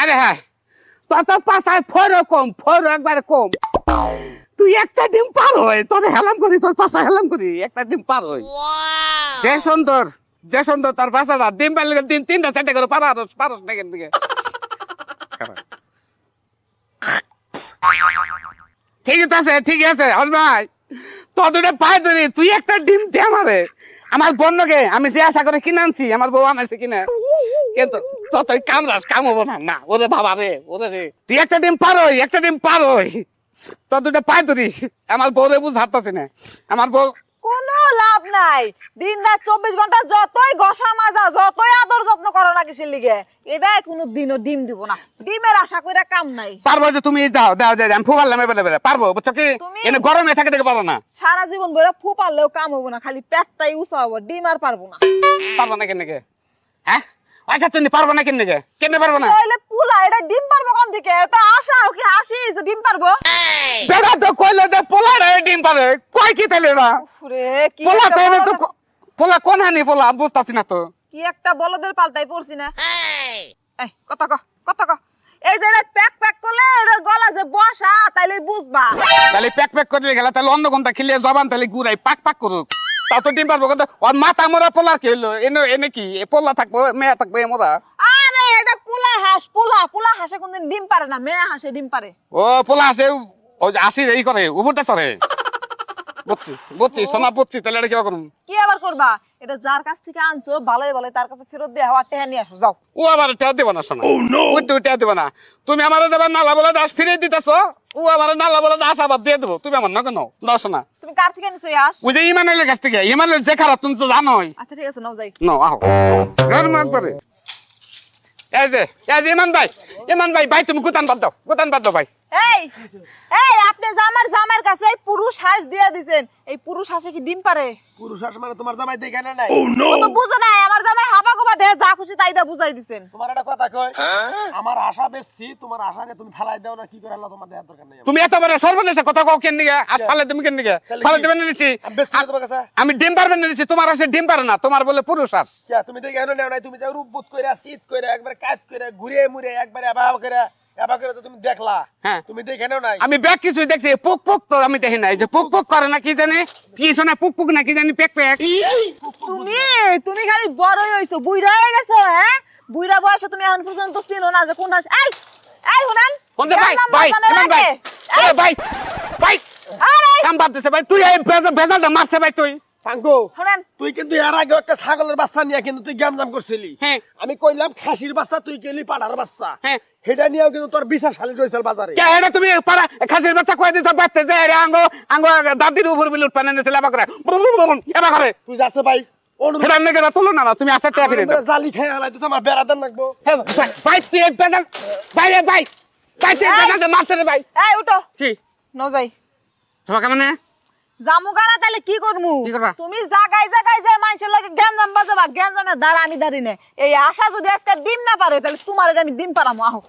আরে হ্যাঁ। তোর তো পাশায় ফরও কম ফরও একবারে কম। তুই একটা ডিম পার হয় তোর হেলাম করি তোর পাশা হেলাম করি একটা ডিম পার হয়। যে সুন্দর যে সুন্দর তোর পাশাটা ডিম পারলে দিন তিনটা চারটা করে পারাস পারস না কেন দিকে ঠিক আছে ঠিক আছে হল ভাই। তোর দুটো পায়ে ধরি তুই একটা ডিম দে আমারে। আমার বন্যকে আমি যে আশা করে কিনে আনছি আমার বউ আনাইছে কিনা। কিন্তু কাম হব না। না ওরে বাবা রে ওরে রে। তুই একটা ডিম পারোই একটা ডিম পারোই। তোর দুটো ধরি। আমার বউরে বুঝ না। আমার বউ কোনো লাভ নাই। দিন রাত চব্বিশ ঘণ্টা যতই ঘষা মাজা যতই আদর যত্ন করো না কিসের লিগে এটাই কোনো দিনও ডিম দিব না। ডিমের আশা করে কাম নাই। পারব যে তুমি যাও দাও যাও আমি ফুবাল্লাম এবারে এবারে পারব বুঝছ কি? এনে গরমে থাকে না। সারা জীবন ভরে ফু পারলেও কাম হব না খালি পেটটাই উঁচা হব ডিম আর পারব না। পারব না কেন হ্যাঁ? কাছে পারব না কেন কেন পারব না? পুলা এটা ডিম পারব কোন তো আশা কি হাসি যে ডিম পারব? বেড়া তো কইলে যে পোলা রে ডিম পারে কয় কি তাইলে না কি পোলা তো তো পোলা কোন হানি পোলা? বুঝতাছি না তো। কি একটা বলদের পাল্টাই পড়ছি না। এই কত ক কত ক। এই যে প্যাক প্যাক করলে এটার গলা যে বসা তাইলে বুঝবা। তাহলে প্যাক প্যাক করে গেলে তাহলে অন্য কোনটা খেলে জবান তাহলে গুড়াই পাক পাক করুক। তা তো ডিম পারব ওর মাথা মোরা এনে এনে কি? পোলা থাকব মেয়ে থাকব আরে এটা পুলা হাঁস পুলা পুলা হাঁসে কোনদিন ডিম পারে না মেয়ে হাঁসে ডিম পারে। ও পোলা ও আসি এই করে উপরটা চড়ে। বুঝছি বুঝছি সোনা বুঝছি তাহলে এটা কি করুন কি আবার করবা? এটা যার কাছ থেকে আনছো ভালোই ভালো তার কাছে ফেরত দিয়ে হওয়া টেহা নিয়ে আসো যাও। ও আবার টেয়া দেবো না সোনা। উঠতে উঠে দেবো না। তুমি আমার যাবার নালা বলে দাস ফিরে দিতেছ। ও আবার নালা বলে দাস আবার দিয়ে দেবো। তুমি আমার না কেন দাও সোনা তুমি কার থেকে নিছো এই ওই যে ইমানের কাছ থেকে। ইমানের যে খারাপ তুমি তো জানোই। আচ্ছা ঠিক আছে নাও যাই। নো আহো। ঘর মাত করে এই যে এই যে ইমান ভাই ইমান ভাই ভাই তুমি গুতান বাদ দাও গুতান বাদ দাও ভাই। এই এই আপনি জামার জামার কাছে এই পুরুষ হাঁস দিয়ে এই পুরুষ হাঁসে কি ডিম পারে? পুরুষ হাঁস মানে তোমার জামাই দেখে না নাই? ও তো বুঝে নাই আমার জামাই হাবা গোবা খুশি তাই দা বুঝাই দিছেন। তোমার একটা কথা কই? আমার আশা বেশি তোমার আশাকে তুমি ফেলাই দাও না কি করে আল্লাহ তোমার দেওয়ার দরকার নাই তুমি এত বড় সর্বনেশে কথা কও কেন নিগে? তুমি কেন নিগে? তাহলে ফালে দেবেন নিছি আমি না তোমার আমি ডিম পারবেন নিছি তোমার আছে ডিম পারে না তোমার বলে পুরুষ আস। তুমি দেখে নেও নাই তুমি যাও রূপবোধ কইরা শীত কইরা একবার কাজ কইরা ঘুরে মুরে একবার এবা করে এবা করে তো তুমি দেখলা। হ্যাঁ। তুমি দেখে নেও নাই। আমি ব্যাগ কিছু দেখছি পুক পুক তো আমি দেখি নাই। যে পুক পুক করে না কি জানে? কি শোনা পুক পুক না কি জানি পেক পেক তুমি তুমি খালি বড়ই হইছো বুইড়া হয়ে গেছো হ্যাঁ? বুইড়া বয়সে তুমি এখন পর্যন্ত চিনো না যে কোন হাঁস এই এই হুনান কোন ভাই ভাই বাজানের ভাই। আগে। ভাই ভাই। আরে। কাম বাদ ভাই তুই এই মারছে ভাই তুই। তুই কিন্তু এর আগে একটা ছাগলের বাচ্চা নিয়ে কিন্তু তুই গ্যামজাম করছিলি। হ্যাঁ। আমি কইলাম খাসির বাচ্চা তুই কেলি পাড়ার বাচ্চা। সেটা নিয়েও কিন্তু তোর বিশাল শালি রয়েছে বাজারে। কে এটা তুমি? পারা খাসির বাচ্চা কয়ে দিছ বাচ্চা যে আরে আঙ্গো আঙ্গো দাদির উপর বিলুট পানে নিছিল এবা করে। এবা করে। তুই যাচ্ছে ভাই অনুরোধ সেটা নেগে তুলো না না, তুমি আসতে টেয়া ফিরে জালি খেয়ে হালাইতেছে আমার বেড়াদার নাকবো। হ্যাঁ, ভাই, তুই এই বেজাল ভাই রে ভাই ভাই তুই এই এই। রে ভাই। এই উঠো। কি? নাও যাই তোমাকে মানে জামু গানা তাহলে কি করমু? তুমি জাগাই জাগাই যে মানুষের লাগে গ্যাঞ্জাম বাজাবা গ্যাঞ্জামের দ্বারা আমি দাঁড়িয়ে এই আশা যদি আজকে ডিম না পারে তাহলে তোমার আমি ডিম পারামো আহো।